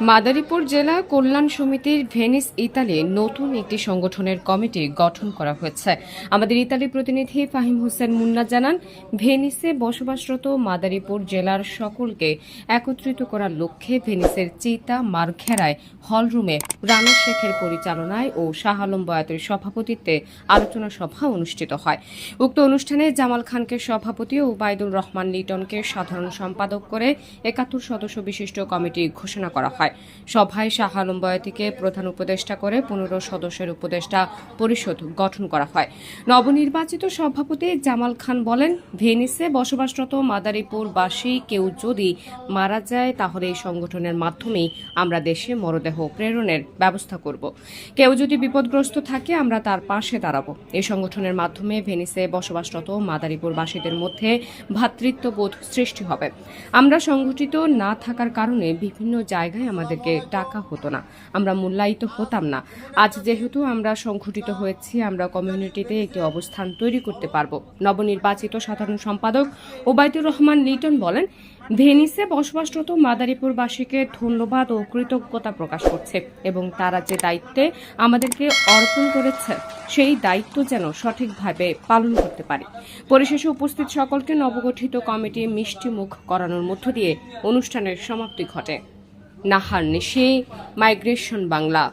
মাদারীপুর জেলা কল্যাণ সমিতির Venice, Italy নতুন একটি সংগঠনের কমিটি গঠন করা হয়েছে। আমাদের ইতালি প্রতিনিধি ফাহিম হোসেন মুন্না জানান, ভেনিসে বসবাসরত মাদারীপুর জেলার সকলকে একত্রিত করার লক্ষ্যে ভেনিসের চিতা মারঘেরায় হলরুমে রানা শেখের পরিচালনায় ও শাহ আলম বয়াতের সভাপতিত্বে আলোচনা সভা অনুষ্ঠিত হয়। উক্ত অনুষ্ঠানে জামাল খানকে সভাপতি ও উবায়দুর রহমান লিটনকে সাধারণ সম্পাদক করে একাত্তর সদস্য বিশিষ্ট কমিটি ঘোষণা করা হয়। সভায় শাহ আলম বয়াতিকে প্রধান উপদেষ্টা করে পনেরো সদস্যের উপদেষ্টা পরিষদ গঠন করা হয়। নবনির্বাচিত সভাপতি জামাল খান বলেন, ভেনিসে বসবাসরত মাদারীপুরবাসী কেউ যদি মারা যায়, তাহলে এই সংগঠনের মাধ্যমেই আমরা দেশে মরদেহ প্রেরণের ব্যবস্থা করব। কেউ যদি বিপদগ্রস্ত থাকে, আমরা তার পাশে দাঁড়াবো। এই সংগঠনের মাধ্যমে ভেনিসে বসবাসরত মাদারীপুরবাসীদের মধ্যে ভ্রাতৃত্ববোধ সৃষ্টি হবে। আমরা সংগঠিত না থাকার কারণে বিভিন্ন জায়গায় আমাদেরকে ডাকা হতো না। আমরা মূল্যায়িত হতাম না। আজ যেহেতু আমরা সংঘটিত হয়েছি, আমরা কমিউনিটিতে একটি অবস্থান তৈরি করতে পারব। নবনির্বাচিত সাধারণ সম্পাদক ওবায়দুর রহমান লিটন বলেন, ভেনিসে বসবাসরত মাদারীপুরবাসীকে ধন্যবাদ ও কৃতজ্ঞতা প্রকাশ করছে এবং তারা যে দায়িত্বে আমাদেরকে অর্পণ করেছে, সেই দায়িত্ব যেন সঠিকভাবে পালন করতে পারি। পরিশেষে উপস্থিত সকলকে নবগঠিত কমিটি মিষ্টি মুখ করানোর মধ্য দিয়ে অনুষ্ঠানের সমাপ্তি ঘটে। নাহার নিশি মাইগ্রেশন বাংলা।